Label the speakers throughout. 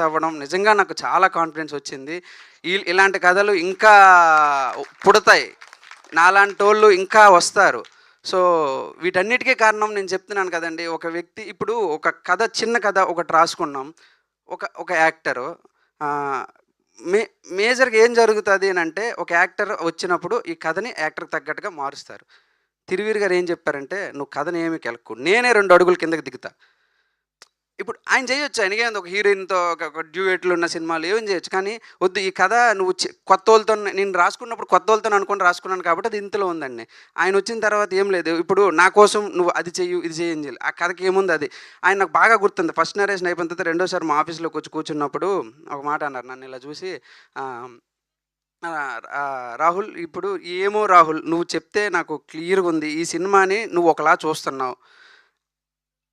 Speaker 1: అవ్వడం. నిజంగా నాకు చాలా కాన్ఫిడెన్స్ వచ్చింది. ఇలాంటి కథలు ఇంకా పుడతాయి. నాలాంటి వాళ్ళు ఇంకా వస్తారు. సో వీటన్నిటికీ కారణం నేను చెప్తున్నాను కదండి. ఒక వ్యక్తి ఇప్పుడు ఒక కథ చిన్న కథ ఒకటి రాసుకున్నాం. ఒక ఒక యాక్టరు. మే మేజర్గా ఏం జరుగుతుంది అని అంటే ఒక యాక్టర్ వచ్చినప్పుడు ఈ కథని యాక్టర్కి తగ్గట్టుగా మారుస్తారు. తిరువీరు గారు ఏం చెప్పారంటే నువ్వు కథని ఏమి కెలక్కు. నేనే రెండు అడుగులు కిందకి దిగుతా. ఇప్పుడు ఆయన చేయొచ్చు. ఆయనకే ఒక హీరోయిన్తో ఒక డ్యూయేట్లు ఉన్న సినిమాలు ఏం చేయొచ్చు. కానీ వద్దు ఈ కథ నువ్వు కొత్త వాళ్ళతో నేను రాసుకున్నప్పుడు కొత్త వాళ్ళతో అనుకుని రాసుకున్నాను కాబట్టి అది ఇంతలో ఉందండి. ఆయన వచ్చిన తర్వాత ఏం లేదు. ఇప్పుడు నా కోసం నువ్వు అది చెయ్యు ఇది చేయని చేయాలి ఆ కథకి ఏముంది అది? ఆయన నాకు బాగా గుర్తుంది. ఫస్ట్ నరేషన్ అయిపోయిన తర్వాత రెండోసారి మా ఆఫీస్లోకి వచ్చి కూర్చున్నప్పుడు ఒక మాట అన్నారు నన్ను ఇలా చూసి రాహుల్ ఇప్పుడు ఏమో రాహుల్ నువ్వు చెప్తే నాకు క్లియర్గా ఉంది. ఈ సినిమాని నువ్వు ఒకలా చూస్తున్నావు.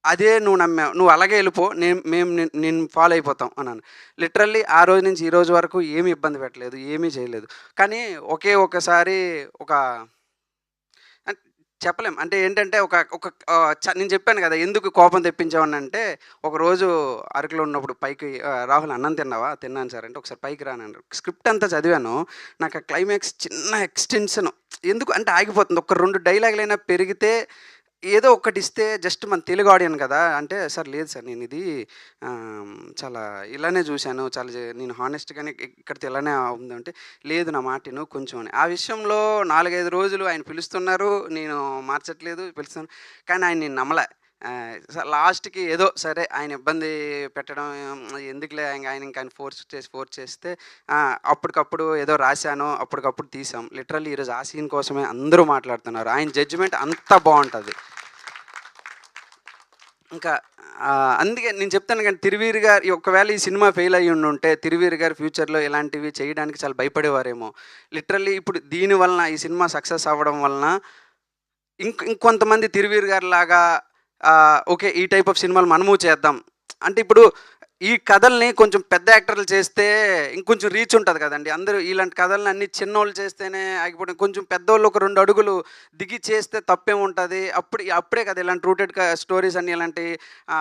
Speaker 1: అదే నువ్వు నమ్మావు. నువ్వు అలాగే వెళ్ళిపో నేను మేము నిన్- నేను ఫాలో అయిపోతాం అన్నాను. లిటరల్లీ ఆ రోజు నుంచి ఈ రోజు వరకు ఏమీ ఇబ్బంది పెట్టలేదు ఏమీ చేయలేదు. కానీ ఒకే ఒకసారి ఒక చెప్పలేం. అంటే ఏంటంటే ఒక ఒక చ- నేను చెప్పాను కదా ఎందుకు కోపం తెప్పించామని అంటే ఒక రోజు అరకులో ఉన్నప్పుడు పైకి రాహుల్ అన్నం తిన్నావా? తిన్నాను సార్ అంటే ఒకసారి పైకి రాను స్క్రిప్ట్ అంతా చదివాను. నాకు ఆ క్లైమాక్స్ చిన్న ఎక్స్టెన్షన్. ఎందుకు? అంటే ఆగిపోతుంది. ఒక రెండు డైలాగులైనా పెరిగితే ఏదో ఒకటి ఇస్తే జస్ట్ మన తెలుగు ఆడియన్ కదా అంటే సార్ లేదు సార్ నేను ఇది చాలా ఇలానే చూశాను చాలా నేను హానెస్ట్గానే ఇక్కడితో ఇలానే ఉంది అంటే లేదు నా మాటను కొంచెం అని. ఆ విషయంలో నాలుగైదు రోజులు ఆయన పిలుస్తున్నారు నేను మార్చట్లేదు పిలుస్తున్నాను కానీ ఆయన నేను నమ్మలే. లాస్ట్కి ఏదో సరే ఆయన ఇబ్బంది పెట్టడం ఎందుకులే ఆయన ఆయన ఇంకా ఆయన ఫోర్స్ చేసి ఫోర్స్ చేస్తే అప్పటికప్పుడు ఏదో రాశాను అప్పటికప్పుడు తీసాం లిటరల్లీ ఈరోజు ఆ సీన్ కోసమే అందరూ మాట్లాడుతున్నారు. ఆయన జడ్జిమెంట్ అంత బాగుంటుంది. ఇంకా అందుకే నేను చెప్తాను కానీ తిరువీరు గారు ఒకవేళ ఈ సినిమా ఫెయిల్ అయ్యి ఉంటే తిరువీరు గారు ఫ్యూచర్లో ఇలాంటివి చేయడానికి చాలా భయపడేవారేమో. లిటరల్లీ ఇప్పుడు దీని వలన ఈ సినిమా సక్సెస్ అవ్వడం వలన ఇంక ఇంకొంతమంది తిరువీరు గారు లాగా ఓకే ఈ టైప్ ఆఫ్ సినిమాలు మనము చేద్దాం. అంటే ఇప్పుడు ఈ కథల్ని కొంచెం పెద్ద యాక్టర్లు చేస్తే ఇంకొంచెం రీచ్ ఉంటుంది కదండి. అందరూ ఇలాంటి కథల్ని అన్ని చిన్నోళ్ళు చేస్తేనే ఆగిపోవడం కొంచెం పెద్దోళ్ళు ఒక రెండు అడుగులు దిగి చేస్తే తప్పేముంటుంది అప్పుడు అప్పుడే కదా ఇలాంటి రూటెడ్ స్టోరీస్ అన్ని ఇలాంటి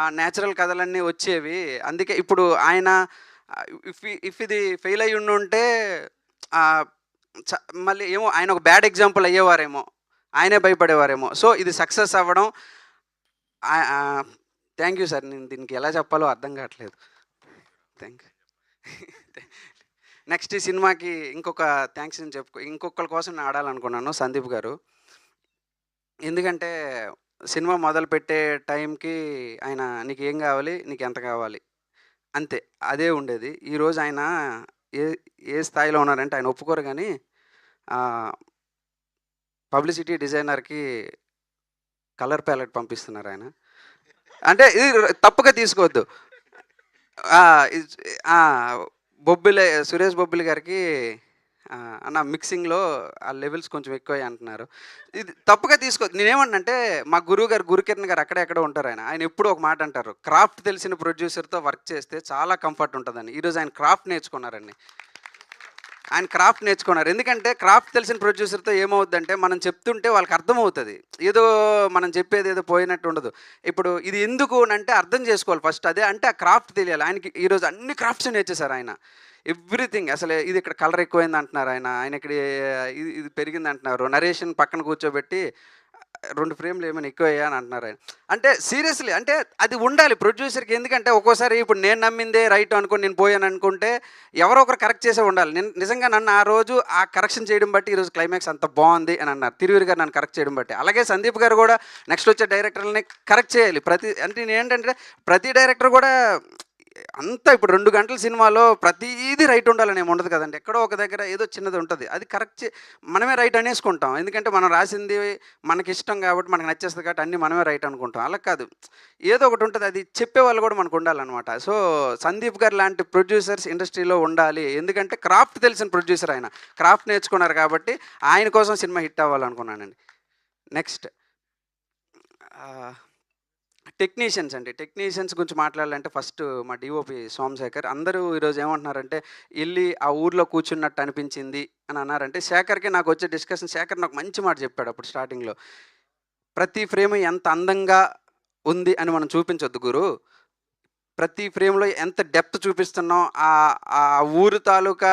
Speaker 1: న్యాచురల్ కథలన్నీ వచ్చేవి. అందుకే ఇప్పుడు ఆయన ఇఫ్ ఇఫ్ ఇది ఫెయిల్ అయ్యి ఉండుంటే చ- మళ్ళీ ఏమో ఆయన ఒక బ్యాడ్ ఎగ్జాంపుల్ అయ్యేవారేమో. ఆయనే భయపడేవారేమో. సో ఇది సక్సెస్ అవ్వడం థ్యాంక్ యూ సార్ నేను దీనికి ఎలా చెప్పాలో అర్థం కావట్లేదు. థ్యాంక్ యూ నెక్స్ట్ ఈ సినిమాకి ఇంకొక థ్యాంక్స్ నేను చెప్పుకో ఇంకొకరి కోసం నేను ఆడాలనుకున్నాను సందీప్ గారు. ఎందుకంటే సినిమా మొదలుపెట్టే టైంకి ఆయన నీకు ఏం కావాలి నీకు ఎంత కావాలి అంతే అదే ఉండేది. ఈరోజు ఆయన ఏ ఏ స్థాయిలో ఉన్నారంటే ఆయన ఒప్పుకోరు కానీ పబ్లిసిటీ డిజైనర్కి కలర్ ప్యాలెట్ పంపిస్తున్నారు ఆయన. అంటే ఇది తప్పుగా తీసుకోవద్దు. బొబ్బిలి సురేష్ బొబ్బిలి గారికి అన్న మిక్సింగ్లో ఆ లెవెల్స్ కొంచెం ఎక్కువ అంటున్నారు. ఇది తప్పుగా తీసుకోవద్దు నేనేమంటే మా గురువు గారు గురుకిరణ్ గారు అక్కడెక్కడ ఎక్కడో ఉంటారు ఆయన. ఆయన ఎప్పుడు ఒక మాట అంటారు. క్రాఫ్ట్ తెలిసిన ప్రొడ్యూసర్తో వర్క్ చేస్తే చాలా కంఫర్ట్ ఉంటుందని. ఈరోజు ఆయన క్రాఫ్ట్ నేర్చుకున్నారండి. ఆయన క్రాఫ్ట్ నేర్చుకున్నారు. ఎందుకంటే క్రాఫ్ట్ తెలిసిన ప్రొడ్యూసర్తో ఏమవుద్దంటే మనం చెప్తుంటే వాళ్ళకి అర్థమవుతుంది. ఏదో మనం చెప్పేది ఏదో పోయినట్టు ఉండదు. ఇప్పుడు ఇది ఎందుకు అని అంటే అర్థం చేసుకోవాలి ఫస్ట్ అదే అంటే ఆ క్రాఫ్ట్ తెలియాలి. ఆయనకి ఈరోజు అన్ని క్రాఫ్ట్స్ నేర్చేశారు ఆయన. ఎవ్రీథింగ్ అసలు ఇది ఇక్కడ కలర్ ఎక్కువైంది అంటున్నారు ఆయన. ఆయన ఇక్కడ ఇది ఇది పెరిగింది అంటున్నారు. నరేషన్ పక్కన కూర్చోబెట్టి రెండు ఫ్రేమ్లు ఏమైనా ఎక్కువ అని అంటున్నారు ఆయన. అంటే సీరియస్లీ అంటే అది ఉండాలి ప్రొడ్యూసర్కి. ఎందుకంటే ఒక్కోసారి ఇప్పుడు నేను నమ్మిందే రైట్ అనుకుని నేను పోయాను అనుకుంటే ఎవరో ఒకరు కరెక్ట్ చేసే ఉండాలి. నేను నిజంగా నన్ను ఆ రోజు ఆ కరెక్షన్ చేయడం బట్టి ఈరోజు క్లైమాక్స్ అంత బాగుంది అని అన్నారు. తిరువురు గారు నన్ను కరెక్ట్ చేయడం బట్టి. అలాగే సందీప్ గారు కూడా నెక్స్ట్ వచ్చే డైరెక్టర్లని కరెక్ట్ చేయాలి. ప్రతి అంటే నేను ఏంటంటే ప్రతి డైరెక్టర్ కూడా అంతా ఇప్పుడు రెండు గంటల సినిమాలో ప్రతిదీ రైట్ ఉండాలని ఏమి ఉండదు కదండి. ఎక్కడో ఒక దగ్గర ఏదో చిన్నది ఉంటుంది. అది కరెక్ట్ మనమే రైట్ అనేసుకుంటాం. ఎందుకంటే మనం రాసింది మనకి ఇష్టం కాబట్టి మనకు నచ్చేస్తుంది కాబట్టి అన్నీ మనమే రైట్ అనుకుంటాం. అలా కాదు. ఏదో ఒకటి ఉంటుంది. అది చెప్పే వాళ్ళు కూడా మనకు ఉండాలన్నమాట. సో సందీప్ గారు లాంటి ప్రొడ్యూసర్స్ ఇండస్ట్రీలో ఉండాలి. ఎందుకంటే క్రాఫ్ట్ తెలిసిన ప్రొడ్యూసర్ ఆయన. క్రాఫ్ట్ నేర్చుకున్నారు కాబట్టి ఆయన కోసం సినిమా హిట్ అవ్వాలనుకున్నానండి. నెక్స్ట్ టెక్నీషియన్స్ అండి. టెక్నీషియన్స్ గురించి మాట్లాడాలంటే ఫస్ట్ మా డిఓపి సోమశేఖర్. అందరూ ఈరోజు ఏమంటున్నారంటే వెళ్ళి ఆ ఊర్లో కూర్చున్నట్టు అనిపించింది అని అన్నారంటే శేఖర్కి నాకు వచ్చే డిస్కషన్ శేఖర్ నాకు మంచి మాట చెప్పాడు అప్పుడు స్టార్టింగ్లో. ప్రతి ఫ్రేమ్ ఎంత అందంగా ఉంది అని మనం చూపించొద్దు గురు. ప్రతి ఫ్రేమ్లో ఎంత డెప్త్ చూపిస్తున్నాం ఆ ఆ ఊరు తాలూకా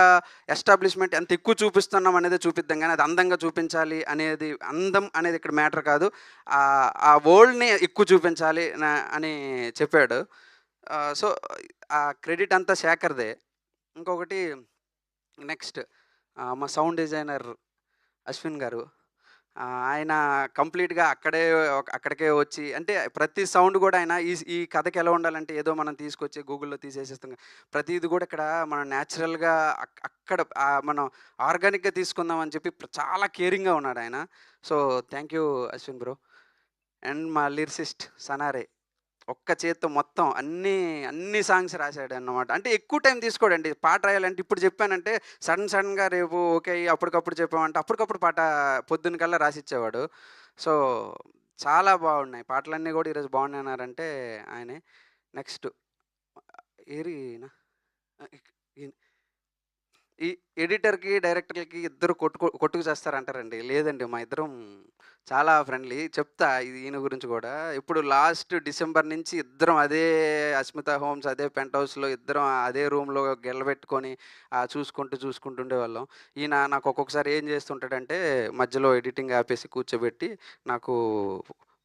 Speaker 1: ఎస్టాబ్లిష్మెంట్ ఎంత ఎక్కువ చూపిస్తున్నాం అనేది చూపిద్దాం కానీ అది అందంగా చూపించాలి అనేది అందం అనేది ఇక్కడ మ్యాటర్ కాదు. ఆ వరల్డ్ని ఎక్కువ చూపించాలి అని చెప్పాడు. సో ఆ క్రెడిట్ అంతా శేఖర్దే. ఇంకొకటి నెక్స్ట్ మా సౌండ్ డిజైనర్ అశ్విన్ గారు. ఆ, ఆయన కంప్లీట్గా అక్కడే అక్కడికే వచ్చి అంటే ప్రతి సౌండ్ కూడా ఆయన ఈ ఈ కథకి ఎలా ఉండాలంటే ఏదో మనం తీసుకొచ్చి గూగుల్లో తీసేసేస్తాం కదా. ప్రతిది కూడా ఇక్కడ మనం న్యాచురల్గా అక్కడ ఆ, మనం ఆర్గానిక్గా తీసుకుందాం అని చెప్పి ప్ర- చాలా కేరింగ్గా ఉన్నాడు ఆయన. So thank you Ashwin bro. And మా లిరిసిస్ట్ సనారే. ఒక్క చేత్తో మొత్తం అన్ని అన్ని సాంగ్స్ రాశాడు అన్నమాట అంటే ఎక్కువ టైం తీసుకోడండి. పాట రాయాలంటే ఇప్పుడు చెప్పానంటే సడన్ సడన్గా రేపు ఓకే అప్పటికప్పుడు చెప్పామంటే అప్పటికప్పుడు పాట పొద్దున్న కల్లా రాసిచ్చేవాడు. సో చాలా బాగున్నాయి. పాటలన్నీ కూడా ఈరోజు బాగున్నాయన్నారంటే ఆయనే. నెక్స్ట్ ఏరినా ఈ ఎడిటర్కి డైరెక్టర్కి ఇద్దరు కొట్టుకు కొట్టుకు చేస్తారంటారండి. లేదండి మా ఇద్దరం చాలా ఫ్రెండ్లీ. చెప్తా ఇది ఈయన గురించి కూడా. ఇప్పుడు లాస్ట్ డిసెంబర్ నుంచి ఇద్దరం అదే అస్మిత హోమ్స్ అదే పెంట్ హౌస్లో ఇద్దరం అదే రూమ్లో గెలబెట్టుకొని చూసుకుంటూ చూసుకుంటూ ఉండేవాళ్ళం. ఈయన నాకు ఒక్కొక్కసారి ఏం చేస్తుంటాడంటే మధ్యలో ఎడిటింగ్ ఆపేసి కూర్చోబెట్టి నాకు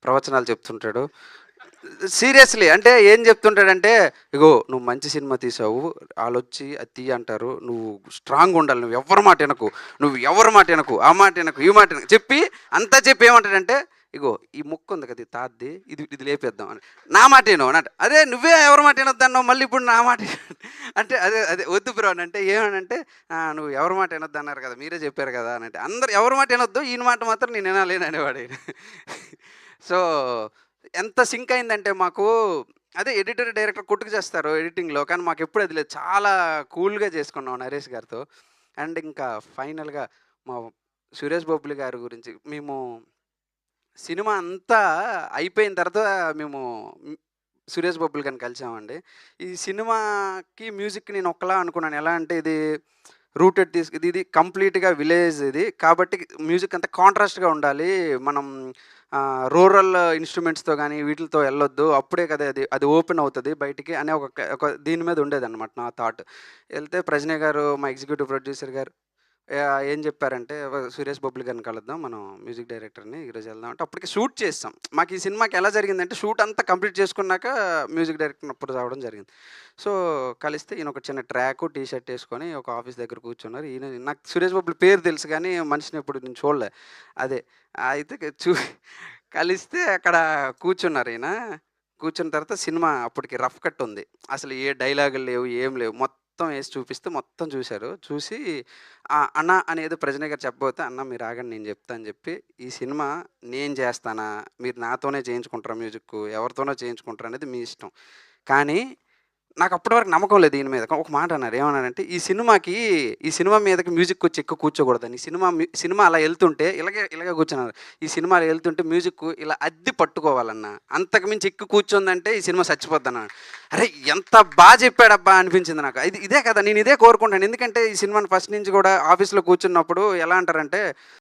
Speaker 1: ప్రవచనాలు చెప్తుంటాడు. సీరియస్లీ అంటే ఏం చెప్తుంటాడంటే ఇగో నువ్వు మంచి సినిమా తీసావు వాళ్ళొచ్చి అది తీయ అంటారు నువ్వు స్ట్రాంగ్ ఉండాలి నువ్వు ఎవరి మాట వినకు నువ్వు ఎవరి మాట వినకు ఆ మాట వినకు ఈ మాట వినకు చెప్పి అంతా చెప్పి ఏమంటాడంటే ఇగో ఈ ముక్కు ఉంది కదా తాద్ది ఇది ఇది లేపేద్దాం అని. నా మాట ఏనో అన్నట్టు అదే నువ్వే ఎవరి మాట వినొద్దన్నావు మళ్ళీ ఇప్పుడు నా మాట అంటే అదే అదే వద్దు బ్రో అని అంటే ఏమనంటే నువ్వు ఎవరి మాట వినొద్దు అన్నారు కదా మీరే చెప్పారు కదా అని అంటే అందరు ఎవరి మాట వినొద్దు ఈయన మాట మాత్రం నేను వినాలేను అనేవాడు సో ఎంత సింక్ అయిందంటే మాకు అదే ఎడిటర్ డైరెక్టర్ కొట్టుకు చేస్తారు ఎడిటింగ్లో కానీ మాకు ఎప్పుడు అది లేదు. చాలా కూల్గా చేసుకున్నాం నరేష్ గారితో. అండ్ ఇంకా ఫైనల్గా మా సురేష్ బొబ్బులి గారి గురించి మేము సినిమా అంతా అయిపోయిన తర్వాత మేము సురేష్ బొబ్బులు గారిని కలిసామండి. ఈ సినిమాకి మ్యూజిక్ నేను ఒక్కలా అనుకున్నాను. ఎలా అంటే ఇది రూటెడ్ తీసుకు ఇది ఇది కంప్లీట్గా విలేజ్ ఇది. కాబట్టి మ్యూజిక్ అంతా కాంట్రాస్ట్గా ఉండాలి. మనం రూరల్ ఇన్స్ట్రుమెంట్స్తో కానీ వీటితో వెళ్ళొద్దు. అప్పుడే కదా అది అది ఓపెన్ అవుతుంది బయటికి అనే ఒక ఒక దీని మీద ఉండేదన్నమాట నా థాట్. వెళ్తే ప్రజ్ఞ గారు మా ఎగ్జిక్యూటివ్ ప్రొడ్యూసర్ గారు ఏం చెప్పారంటే సురేష్ బొబ్బులు గారిని కలుద్దాం మనం మ్యూజిక్ డైరెక్టర్ని ఈరోజు వెళ్దాం అంటే అప్పటికి షూట్ చేస్తాం. మాకు ఈ సినిమాకి ఎలా జరిగిందంటే షూట్ అంతా కంప్లీట్ చేసుకున్నాక మ్యూజిక్ డైరెక్టర్ అప్పుడు రావడం జరిగింది. సో కలిస్తే ఈయన ఒక చిన్న ట్రాక్ టీ షర్ట్ వేసుకొని ఒక ఆఫీస్ దగ్గర కూర్చున్నారు. ఈయన నాకు సురేష్ బొబ్బుల పేరు తెలుసు కానీ మనిషిని ఎప్పుడు నేను చూడలే. అదే అయితే చూ కలిస్తే అక్కడ కూర్చున్నారు ఈయన. కూర్చున్న తర్వాత సినిమా అప్పటికి రఫ్ కట్ ఉంది. అసలు ఏ డైలాగులు లేవు ఏం లేవు. మొత్తం మొత్తం వేసి చూపిస్తే మొత్తం చూశారు. చూసి అన్న అనేది ప్రజన గారు చెప్పబోతే అన్న మీరు ఆగండి నేను చెప్తా అని చెప్పి ఈ సినిమా నేను చేస్తానా? మీరు నాతోనే చేయించుకుంటారా మ్యూజిక్ ఎవరితోనో చేయించుకుంటారా అనేది మీ ఇష్టం. కానీ నాకు అప్పటి వరకు నమ్మకం లేదు దీని మీద. ఒక మాట అన్నారు ఏమన్నారంటే ఈ సినిమాకి ఈ సినిమా మీదకి మ్యూజిక్ వచ్చి ఎక్కువ కూర్చోకూడదని. సినిమా సినిమా అలా వెళ్తుంటే ఇలాగే ఇలాగే కూర్చున్నారు. ఈ సినిమా అలా వెళ్తుంటే మ్యూజిక్ ఇలా అద్దె పట్టుకోవాలన్న అంతకు మించి ఎక్కువ కూర్చుందంటే ఈ సినిమా చచ్చిపోద్దన్న అరే ఎంత బాగా చెప్పాడబ్బా అనిపించింది నాకు. ఇది ఇదే కదా నేను ఇదే కోరుకుంటాను. ఎందుకంటే ఈ సినిమాని ఫస్ట్ నుంచి కూడా ఆఫీస్లో కూర్చున్నప్పుడు ఎలా అంటారంటే